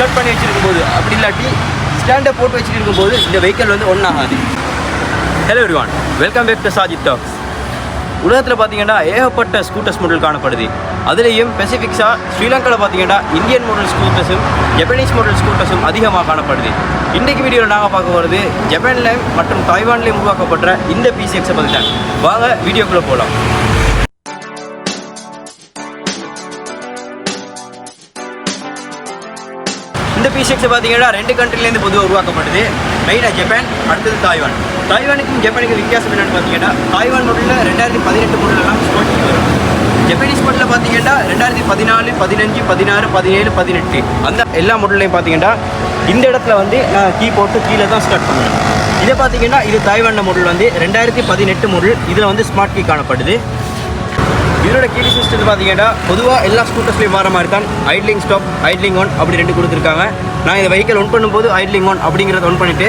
Start பண்ணி வச்சிருக்கும் போது அப்படி இல்லாட்டி ஸ்டாண்டை போட்டு வச்சுருக்கும் போது இந்த வெஹிக்கிள் வந்து ஒன்றாகாது hello everyone welcome back to Sajid talks உலகத்தில் பார்த்தீங்கன்னா ஏகப்பட்ட ஸ்கூட்டர்ஸ் மாடல் காணப்படுது. அதுலேயும் ஸ்பெசிஃபிக்ஸாக ஸ்ரீலங்காவில் பார்த்தீங்கன்னா இந்தியன் மாடல் ஸ்கூட்டர்ஸும் ஜப்பனீஸ் மாடல் ஸ்கூட்டர்ஸும் அதிகமாக காணப்படுது. இன்றைக்கு வீடியோவில் நாங்கள் பார்க்க போகிறது ஜப்பான்லேயும் மற்றும் தாய்வான்லேயும் உருவாக்கப்பட்ட இந்த பிசிஎக்ஸை பற்றி தான். வாங்க வீடியோக்குள்ளே போகலாம் இந்த பிசிஎக்ஸ் பார்த்தீங்கன்னா ரெண்டு கண்ட்ரிலேருந்து பொதுவாக உருவாக்கப்படுது மெயினாக ஜப்பான் அடுத்தது தாய்வான் தாய்வானுக்கும் ஜப்பானுக்கும் வித்தியாசம் என்னென்னு பார்த்தீங்கன்னா தாய்வான் மாடலில் ரெண்டாயிரத்தி பதினெட்டு மாடலெல்லாம் ஸ்போர்ட்ஸ் வரும். ஜப்பானீஸ் மாடலில் பார்த்தீங்கன்னா ரெண்டாயிரத்தி பதினாலு பதினஞ்சு பதினாறு பதினேழு பதினெட்டு. அந்த எல்லா மாடல்லையும் பார்த்தீங்கன்னா இந்த இடத்துல வந்து நான் கீ போட்டு கீழே தான் ஸ்டார்ட் பண்ணுவேன். இதை பார்த்தீங்கன்னா இது தாய்வான மாடல் வந்து ரெண்டாயிரத்தி பதினெட்டு மாடல் இதில் வந்து ஸ்மார்ட் கீ காணப்படுது. இதோட கீழே சிஸ்டம் பார்த்தீங்கன்னா பொதுவாக எல்லா ஸ்கூட்டர்ஸ்லையும் வர மாதிரி தான் ஐட்லிங் ஸ்டாப் ஐட்லிங் ஒன் அப்படி ரெண்டு கொடுத்துருக்காங்க. நான் இந்த வெஹிக்கல் ஒன் பண்ணும்போது ஐட்லிங் ஒன் அப்படிங்கிறத ஒன் பண்ணிவிட்டு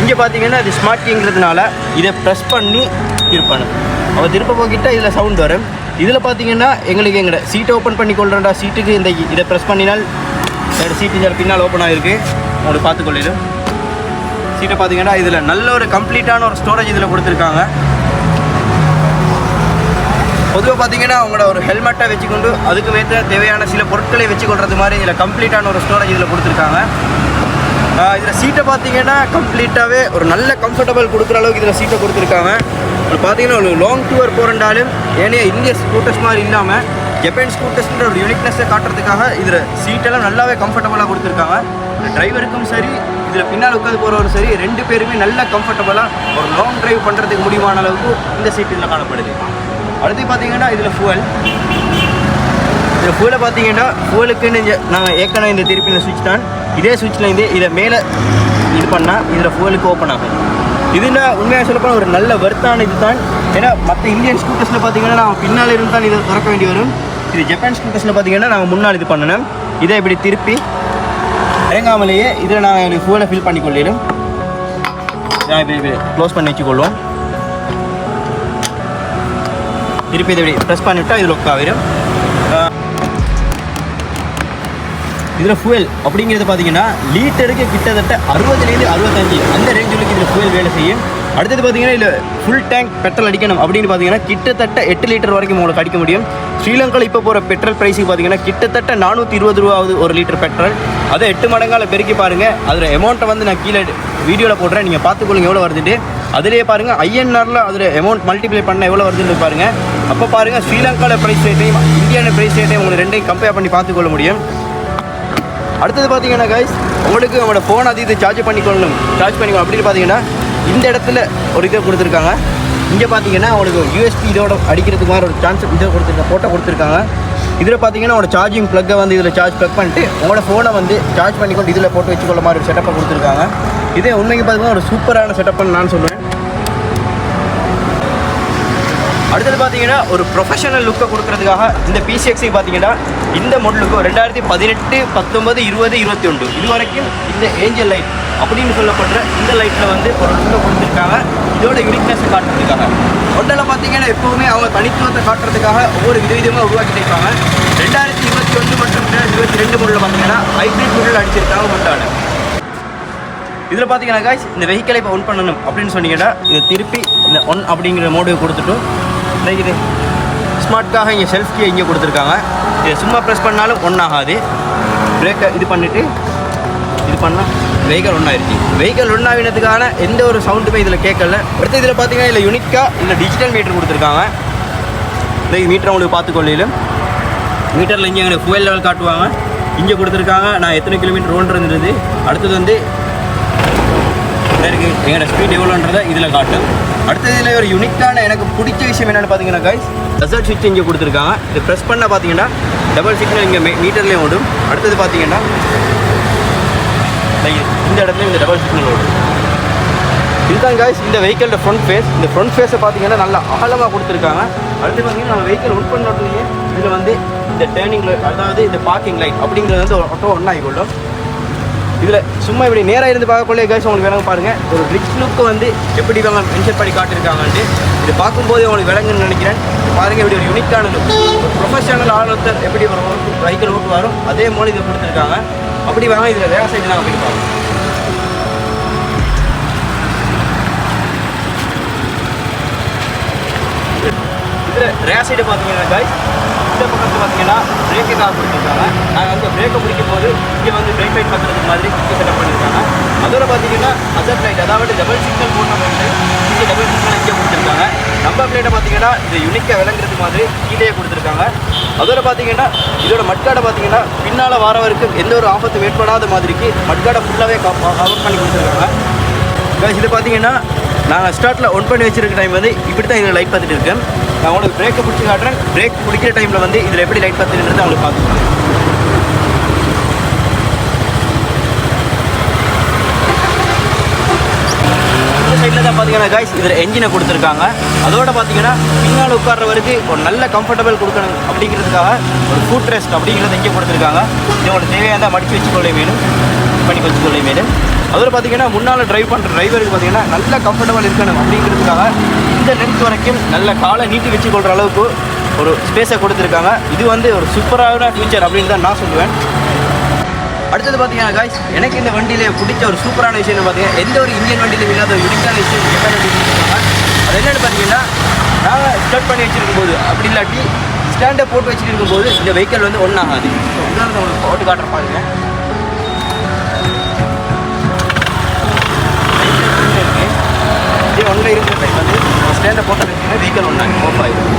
இங்கே பார்த்தீங்கன்னா இது ஸ்மார்ட் கீங்கிறதுனால இதை ப்ரெஸ் பண்ணி திருப்பணும். அவள் திருப்ப போக்கிட்ட இதில் சவுண்ட் வரும். இதில் பார்த்தீங்கன்னா எங்களுக்கு எங்களோட சீட்டை ஓப்பன் பண்ணி கொள்றேன்டா சீட்டுக்கு இந்த இதை ப்ரெஸ் பண்ணினால் என்னோட சீட்டு பின்னால் ஓப்பன் ஆகிருக்கு உங்களுக்கு பார்த்துக்கொள்ளிடும் சீட்டை பார்த்தீங்கன்னா இதில் நல்ல ஒரு கம்ப்ளீட்டான ஒரு ஸ்டோரேஜ் இதில் கொடுத்துருக்காங்க. பொதுவாக பார்த்தீங்கன்னா அவங்களோட ஒரு ஹெல்மெட்டை வச்சுக்கொண்டு அதுக்கு மேற்ற தேவையான சில பொருட்களை வச்சுக்கொள்றது மாதிரி இதில் கம்ப்ளீட்டான ஒரு ஸ்டோரேஜ் இதில் கொடுத்துருக்காங்க. இதில் சீட்டை பார்த்தீங்கன்னா கம்ப்ளீட்டாகவே ஒரு நல்ல கம்ஃபர்டபுள் கொடுக்குற அளவுக்கு இதில் சீட்டை கொடுத்துருக்காங்க. பார்த்தீங்கன்னா ஒரு லாங் டூர் போகிறண்டாலும் ஏனைய இந்திய ஸ்கூட்டர்ஸ் மாதிரி இல்லாமல் ஜப்பான் ஸ்கூட்டர்ஸ்ன்ற ஒரு யூனிக்னஸை காட்டுறதுக்காக இதில் சீட்டெல்லாம் நல்லாவே கம்ஃபர்டபுளாக கொடுத்துருக்காங்க. டிரைவருக்கும் சரி இதில் பின்னால் உட்காந்து போகிறவரும் சரி ரெண்டு பேருமே நல்ல கம்ஃபர்டபுளாக ஒரு லாங் டிரைவ் பண்ணுறதுக்கு முடியுமான அளவுக்கு இந்த சீட் இதில் காணப்படுது. அடுத்து பார்த்தீங்கன்னா இதில் ஃபுவல் இந்த ஃபுவலை பார்த்தீங்கன்னா ஃபுவலுக்குன்னு நாங்கள் ஏற்கனவே இந்த திருப்பியில் சுவிட்ச் தான். இதே சுவிட்ச்லேருந்து இதை மேலே இது பண்ணால் இதில் ஃபுவலுக்கு ஓப்பன் ஆகும். இதுனா உண்மையாக சொல்லப்போனால் ஒரு நல்ல வர்த்தான இது தான் ஏன்னா மற்ற இந்தியன் ஸ்கூட்டர்ஸில் பார்த்தீங்கன்னா நான் பின்னால் இருந்து தான் இதை திறக்க வேண்டி வரும். இது ஜப்பான் ஸ்கூட்டர்ஸில் பார்த்தீங்கன்னா நாங்கள் முன்னால் இது பண்ணணும். இதை இப்படி திருப்பி இறங்காமலேயே இதில் நாங்கள் ஃபுவலை ஃபில் பண்ணி கொள்ளிடும் நான் இப்படி க்ளோஸ் பண்ணி வச்சுக்கொள்வோம். திருப்பி இதை ப்ரெஸ் பண்ணிவிட்டால் இதில் ஆகிடும் இதில் ஃபுயல் அப்படிங்கிறது பார்த்தீங்கன்னா லீட்டருக்கு கிட்டத்தட்ட அறுபதுலேருந்து அறுபத்தஞ்சு அந்த ரேஞ்சுக்கு இதில் ஃபுயல் வேலை செய்யும். அடுத்தது பார்த்தீங்கன்னா இதில் ஃபுல் டேங்க் பெட்ரோல் அடிக்கணும் அப்படின்னு பார்த்தீங்கன்னா கிட்டத்தட்ட எட்டு லிட்டர் வரைக்கும் உங்களுக்கு அடிக்க முடியும். ஸ்ரீலங்காவில் இப்போ போகிற பெட்ரோல் ப்ரைஸுக்கு பார்த்தீங்கன்னா கிட்டத்தட்ட நானூற்றி இருபது ரூபாவது ஒரு லிட்டர் பெட்ரோல் அதை எட்டு மடங்கால பெருக்கி பாருங்கள் அதில் அமௌண்ட்டை வந்து நான் கீழே வீடியோவில் போடுறேன். நீங்கள் பார்த்துக்கொள்ளுங்க எவ்வளோ வருதுட்டு அதிலே பாருங்கள் ஐஎன்ஆரில் அதில் அமௌண்ட் மல்டிப்ளை பண்ண எவ்வளோ வருதுன்னு பாருங்கள் அப்போ பாருங்கள் ஸ்ரீலங்காவில் ப்ரைஸ் ரேட்டையும் இந்தியான ப்ரைஸ் ரேட்டையும் உங்களுக்கு ரெண்டையும் கம்பேர் பண்ணி பார்த்துக்கொள்ள முடியும். அடுத்தது பார்த்தீங்கன்னா கைஸ் உங்களுக்கு உங்களோட ஃபோன் அது இது சார்ஜ் பண்ணிக்கொள்ளணும். சார்ஜ் பண்ணிக்கணும் அப்படின்னு பார்த்தீங்கன்னா இந்த இடத்துல ஒரு இதை கொடுத்துருக்காங்க. இங்கே பார்த்தீங்கன்னா அவனுக்கு யூஎஸ்பி இதோட அடிக்கிறதுக்கு மாதிரி ஒரு சான்ஸ் இதை கொடுத்துருக்க ஃபோட்டோ கொடுத்துருக்காங்க. இதில் பார்த்தீங்கன்னா உங்களோட சார்ஜிங் ப்ளக்கை வந்து இதில் சார்ஜ் ப்ளக் பண்ணிட்டு உங்களோட ஃபோனை வந்து சார்ஜ் பண்ணிக்கொண்டு இதில் போட்டு வச்சுக்கொள்ள மாதிரி ஒரு செட்டப்பை கொடுத்துருக்காங்க. இதே உண்மைக்கு பார்த்தீங்கன்னா ஒரு சூப்பரான செட்டப்னு நான் சொல்லுவேன். அடுத்தது பார்த்தீங்கன்னா ஒரு ப்ரொஃபஷனல் லுக்கை கொடுக்கறதுக்காக இந்த பிசிஎக்ஸி பார்த்தீங்கன்னா இந்த மாடலுக்கு ரெண்டாயிரத்தி பதினெட்டு பத்தொன்பது இருபது இருபத்தி ஒன்று இது வரைக்கும் இந்த ஏஞ்சல் லைட் அப்படின்னு சொல்லப்படுற இந்த லைட்டில் வந்து ஒரு லுக்கை கொடுத்துருக்காங்க. இதோட யூனிக்னஸை காட்டுறதுக்காக. ஒன்றில் பார்த்தீங்கன்னா எப்போவுமே அவங்க தனித்துவத்தை காட்டுறதுக்காக ஒவ்வொரு விதவிதமாக உருவாக்கிட்டு இருக்காங்க ரெண்டாயிரத்தி இருபத்தி ஒன்று மற்றும் ரெண்டாயிரத்தி இருபத்தி ரெண்டு மாடலில் பார்த்தீங்கன்னா ஹைப்ரிட் மாடல் அடிச்சிருக்காங்க ஒன்றான. இதில் பார்த்தீங்கன்னா காய்ஸ் இந்த வெஹிக்கிளை இப்போ ஒன் பண்ணணும் அப்படின்னு சொன்னீங்கன்னா இதை திருப்பி இந்த ஒன் அப்படிங்கிற மோடு கொடுத்துட்டும் இது ஸ்மார்ட்காக இங்கே செல்ஃப் கீ இங்கே கொடுத்துருக்காங்க. இதை சும்மா ப்ரெஸ் பண்ணாலும் ஒன்றாகாது ஆகாது பிரேக்கை இது பண்ணிவிட்டு இது பண்ணால் வெஹிக்கல் ஒன்றாயிருச்சு வெஹிக்கல் ஒன் ஆகினதுக்கான எந்த ஒரு சவுண்டுமே இதில் கேட்கல. அடுத்து இதில் பார்த்தீங்கன்னா இதில் யூனிக்காக இல்லை டிஜிட்டல் மீட்டர் கொடுத்துருக்காங்க. இந்த மீட்டரை உங்களுக்கு பார்த்துக்கொள்ளையிலும். மீட்டரில் இங்கே எங்களுக்கு ஃபுயல் லெவல் காட்டுவாங்க. இங்கே கொடுத்துருக்காங்க. நான் எத்தனை கிலோமீட்டர் ஓடுறது அடுத்தது வந்து இருக்கு. எங்களோட ஸ்பீட் எவ்வளோன்றதை இதில் காட்டும். அடுத்தது இதில் ஒரு யூனிக்கான எனக்கு பிடிச்ச விஷயம் என்னென்னு பார்த்தீங்கன்னா கைஸ் ரிசல்ட் சுவிட்ச் இங்கே கொடுத்துருக்காங்க. இது ப்ரெஸ் பண்ணால் பார்த்தீங்கன்னா டபுள் சிக்னல் இங்கே மீட்டர்லேயே ஓடும். அடுத்தது பார்த்தீங்கன்னா இந்த இடத்துல இந்த டபுள் சிக்னல் ஓடும். இதுதான் காய்ஸ் இந்த வெஹிக்கிளோட ஃப்ரண்ட் ஃபேஸ் இந்த ஃப்ரண்ட் ஃபேஸை பார்த்தீங்கன்னா நல்லா அகலமாக கொடுத்துருக்காங்க. அடுத்து பார்த்தீங்கன்னா நம்ம வெஹிக்கிள் ஒன் பண்ணோடனே இதில் வந்து இந்த டேர்னிங் அதாவது இந்த பார்க்கிங் லைட் அப்படிங்கிறது வந்து ஆட்டோ ஒன்றாகி கொள்ளும் இதில் சும்மா இப்படி நேராக இருந்து பார்க்கக்குள்ளே கேஸ் உங்களுக்கு விளங்க பாருங்கள் ஒரு ரிச் லுக்கு வந்து எப்படி இவங்க மென்ஷன் பண்ணி காட்டியிருக்காங்கன்ட்டு இது பார்க்கும்போது உங்களுக்கு விளங்குன்னு நினைக்கிறேன். பாருங்கள் இப்படி ஒரு யூனிக்கான லுக் ஒரு ப்ரொஃபஷனல் ஆளுத்தர் எப்படி ஒரு லுக்கு வரும் அதே மாதிரி இதை கொடுத்துருக்காங்க. அப்படி வாங்க இதில் வேலை சைடு நாங்கள் போய் பார்ப்போம். இதில் ரே சைடு பார்த்தீங்கன்னா காய் இந்த பக்கத்தில் பார்த்தீங்கன்னா பிரேக்குக்காக நாங்கள் வந்து பிரேக்கை பிடிக்கும் போது இங்கே வந்து பிரேக் லைட் பண்ணுறதுக்கு மாதிரி இங்கே செட்டப் பண்ணியிருக்காங்க. அதோட பார்த்தீங்கன்னா அதர் லைட் அதாவது டபுள் சிக்னல் போட்ட வந்து இங்கே டபுள் சிக்னல் இங்கே கொடுத்துருக்காங்க. நம்பர் பிளேட்டை பார்த்தீங்கன்னா இது யுனிக்காக விளங்குறது மாதிரி கீழே கொடுத்துருக்காங்க. அதோட பார்த்தீங்கன்னா இதோட மட்காடை பார்த்தீங்கன்னா பின்னால் வரவருக்கு எந்த ஒரு ஆபத்தும் ஏற்படாத மாதிரிக்கு மட்காடை ஃபுல்லாகவே கவர் பண்ணி கொடுத்துருக்காங்க. இது பார்த்தீங்கன்னா நாங்கள் ஸ்டார்ட்டில் ஒன் பண்ணி வச்சிருக்க டைம் வந்து இப்படி தான் இதில் லைட் பார்த்துட்டு இருக்கேன். நான் உங்களுக்கு பிரேக்கை பிடிச்சி காட்டுறேன். பிரேக் பிடிக்கிற டைமில் வந்து இதில் எப்படி லைட் பார்த்துட்டு அவங்களுக்கு பார்த்துருக்கேன் சைடில் தான் பார்த்தீங்கன்னா கைஸ் இதில் என்ஜினை கொடுத்துருக்காங்க. அதோட பார்த்தீங்கன்னா பின்னால் உட்கார்றவருக்கு ஒரு நல்ல கம்ஃபர்டபுள் கொடுக்கணும் அப்படிங்கிறதுக்காக ஒரு ஃபுட் ரெஸ்ட் அப்படிங்கிறத இங்கே கொடுத்துருக்காங்க. இது உங்களுக்கு தேவையான மடிச்சு வச்சுக்கொள்ள வேணும் பண்ணி வச்சுக்கொள்ள வேணும் அதில் பார்த்தீங்கன்னா முன்னால் டிரைவ் பண்ணுற டிரைவருக்கு பார்த்தீங்கன்னா நல்ல கம்ஃபர்டபுள் இருக்கணும் அப்படிங்கிறதுக்காக இந்த லென்த் வரைக்கும் நல்ல காலை நீட்டி வச்சுக்கொள்கிற அளவுக்கு ஒரு ஸ்பேஸை கொடுத்துருக்காங்க. இது வந்து ஒரு சூப்பரான ஃபியூச்சர் அப்படின்னு தான் நான் சொல்லுவேன். அடுத்தது பார்த்தீங்கன்னா காய்ஸ் எனக்கு இந்த வண்டியில் பிடிச்ச ஒரு சூப்பரான விஷயம் பார்த்தீங்கன்னா எந்த ஒரு இந்தியன் வண்டியிலும் இல்லாத ஒரு யூனிக்கான விஷயம் அது என்னென்னு பார்த்தீங்கன்னா நாங்கள் ஸ்டார்ட் பண்ணி வச்சிருக்கும் போது அப்படி இல்லாட்டி ஸ்டாண்டை போட்டு வச்சுட்டு இருக்கும்போது இந்த வெஹிக்கிள் வந்து ஒன்றாகாது உதாரணம் உங்களுக்கு போட்டு காட்டுற பாருங்க. இதே ஒன்றில் இருக்கிற டைம் வந்து ஸ்டாண்டை போட்டு வச்சுன்னா வெஹிக்கிள் ஒன்றாங்க ஆஃப் ஆகிடும்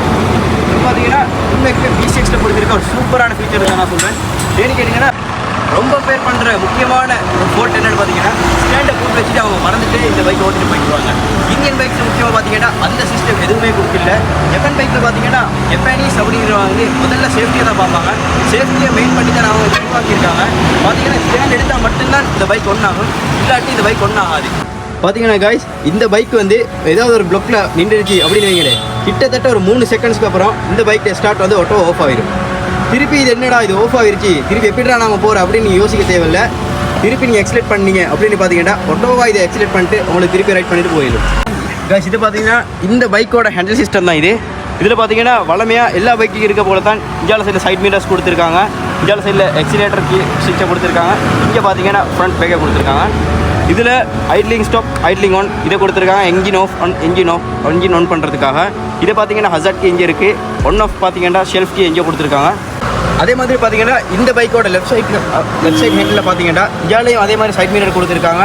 இப்போ பார்த்தீங்கன்னா உண்மைக்கு பி சிக்ஸில் கொடுத்துருக்க ஒரு சூப்பரான ஃபீச்சர் தான் நான் சொல்கிறேன் ஏன்னு கேட்டிங்கன்னா ரொம்ப பேர் பண்ணுற முக்கியமான ஒரு ஃபோர்ட் என்னென்னு பார்த்தீங்கன்னா ஸ்டாண்டை போட்டு வச்சுட்டு அவங்க மறந்துட்டு இந்த பைக் ஓட்டிட்டு போயிடுவாங்க இந்தியன் பைக்ஸ் முக்கியமாக பார்த்தீங்கன்னா அந்த சிஸ்டம் எதுவுமே கொடுக்கல. ஜப்பான் பைக்கில் பார்த்தீங்கன்னா ஜப்பானீஸ் அப்படிங்கிறவங்க வந்து முதல்ல சேஃப்டியை தான் பார்ப்பாங்க. சேஃப்டியை மெயின் பண்ணி தான் அவங்க உருவாக்கியிருக்காங்க. பார்த்தீங்கன்னா ஸ்டாண்ட் எடுத்தால் மட்டும்தான் இந்த பைக் ஒன்றாகும் இல்லாட்டி இந்த பைக் ஒன்றாகாது பார்த்தீங்கன்னா காய்ஸ் இந்த பைக் வந்து ஏதாவது ஒரு பிளாக்ல நின்றுச்சு அப்படின்னு வைங்களேன். கிட்டத்தட்ட ஒரு மூணு செகண்ட்ஸ்க்கு அப்புறம் இந்த பைக் ஸ்டார்ட் வந்து ஆட்டோ ஆஃப் ஆயிடும் திருப்பி இது என்னடா இது ஆஃப் ஆகிருச்சு. திருப்பி எப்படிடா நாங்கள் போகிறோம் அப்படின்னு நீங்கள் யோசிக்க தேவையில்ல. திருப்பி நீங்கள் எக்ஸலேட் பண்ணீங்க அப்படின்னு பார்த்தீங்கன்னா ஒட்டோவா இதை எக்ஸலேட் பண்ணிட்டு உங்களுக்கு திருப்பி ரைட் பண்ணிட்டு போயிடும். காய்ஸ் இது பார்த்தீங்கன்னா இந்த பைக்கோட ஹேண்டில் சிஸ்டம் தான் இது. இதில் பார்த்தீங்கன்னா வளமையாக எல்லா பைக்கும் இருக்க போல தான் இஞ்சால சைடில் சைட் மீட்டர்ஸ் கொடுத்துருக்காங்க. இஞ்சால சைடில் எக்ஸிலேட்டருக்கு ஸ்விட்சை கொடுத்துருக்காங்க. இங்கே பார்த்தீங்கன்னா ஃப்ரண்ட் பேக்கை கொடுத்துருக்காங்க. இதில் ஐட்லிங் ஸ்டாப் ஐட்லிங் ஆன் இதை கொடுத்துருக்காங்க. Engine off on engine off engine on பண்ணுறதுக்காக இதை பார்த்தீங்கன்னா ஹசட்க்கு எங்கே இங்கே இருக்குது ஒன் ஆஃப் பார்த்தீங்கன்னா ஷெல்ஃப்க்கு எங்கே கொடுத்துருக்காங்க. அதே மாதிரி பார்த்தீங்கன்னா இந்த பைக்கோட லெஃப்ட் சைட் லெஃப்ட் சைட் ஹெட்டில் பார்த்தீங்கன்னா இதாலையும் அதே மாதிரி சைட் மிரர் கொடுத்துருக்காங்க.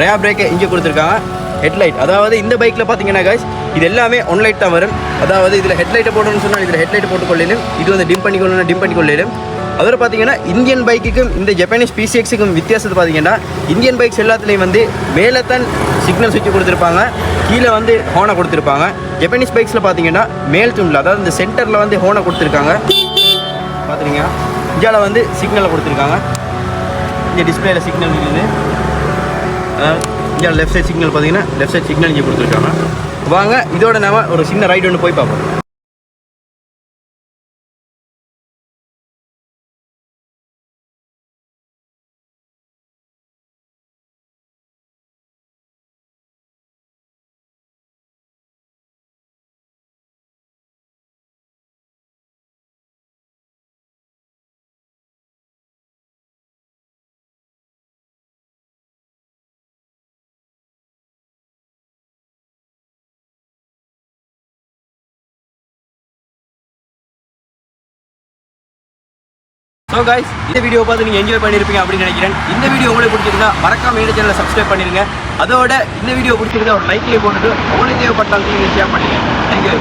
ரயா பிரேக்கை இங்கே கொடுத்துருக்காங்க. ஹெட்லைட் அதாவது இந்த பைக்கில் பார்த்தீங்கன்னா கைஸ் இது எல்லாமே ஒன் லைட் தான் வரும். அதாவது இதில் ஹெட்லைட்டை போடணும்னு சொன்னால் இதில் ஹெட்லைட் போட்டுக்கொள்ளலும் இது வந்து டிம் பண்ணிக்கொள்ளணும் டிம் பண்ணிக்கொள்ளலும் அதோட பார்த்தீங்கன்னா இந்தியன் பைக்குக்கும் இந்த ஜப்பானீஸ் பிசிஎக்ஸுக்கும் வித்தியாசத்தை பார்த்தீங்கன்னா இந்தியன் பைக்ஸ் எல்லாத்துலேயும் வந்து மேலே தான் சிக்னல் சுவிட்ச் கொடுத்துருப்பாங்க. கீழே வந்து ஹோனை கொடுத்துருப்பாங்க. ஜப்பானீஸ் பைக்ஸில் பார்த்தீங்கன்னா மேல் துண்டில் அதாவது இந்த சென்டரில் வந்து ஹோனை கொடுத்துருக்காங்க. பார்த்துருங்க இந்தியாவில் வந்து சிக்னலை கொடுத்துருக்காங்க. இங்கே டிஸ்பிளேயில் சிக்னல் இருக்குது. இந்தியாவில் லெஃப்ட் சைட் சிக்னல் பார்த்தீங்கன்னா லெஃப்ட் சைட் சிக்னல் இங்கே கொடுத்துருக்காங்க. வாங்க இதோட நாம ஒரு சின்ன ரைடு ஒன்று போய் பார்ப்போம். ஸோ கைஸ் இந்த வீடியோ பார்த்து நீங்கள் என்ஜாய் பண்ணியிருப்பீங்க அப்படின்னு நினைக்கிறேன். இந்த வீடியோ உங்களுக்கு பிடிச்சிருந்தா மறக்காம இந்த சேனலை சப்ஸ்கிரைப் பண்ணிருங்க. அதோட இந்த வீடியோ பிடிச்சிருந்தா ஒரு லைக்லேயே போட்டுட்டு உங்களுக்கு தேவைப்பட்டாலும் நீங்கள் ஷேர் பண்ணுங்க தேங்க்யூ